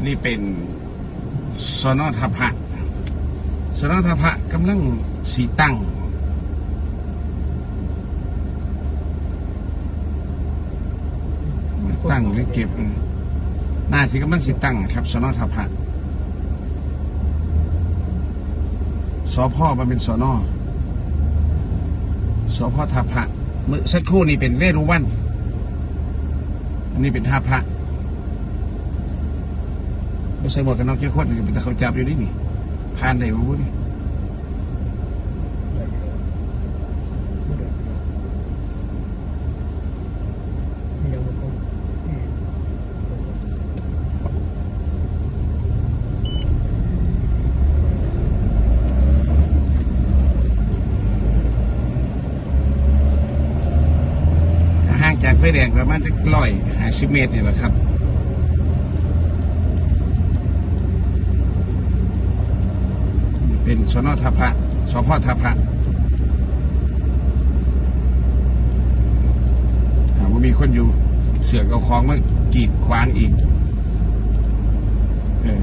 นนี้เป็นสนทพะสนทพะกำลังสีตั้ง ตั้งหรือเก็บหน้าสิกำลังสิตั้งครับ สนทพะสอพ่อมันเป็นสนอสอพ่อทาพระเมื่อสักครู่นี้เป็นเวรุวัน อันนี้เป็นทาพระ ไม่ใส่หมวกกันน็อกเจ้าขวดนี่เป็นตะเขาจับอยู่นี่นี่ผ่านได้บ่บุนี่ได้อยู่ไม่ได้ที่ห่างจากไฟแดงประมาณจะร้อยห้าสิบเมตรนี่แหละครับ เป็นสนอทพะสพทพะหากว่ามีคนอยู่ เสือกเอาของมากีดขวางอีก เออ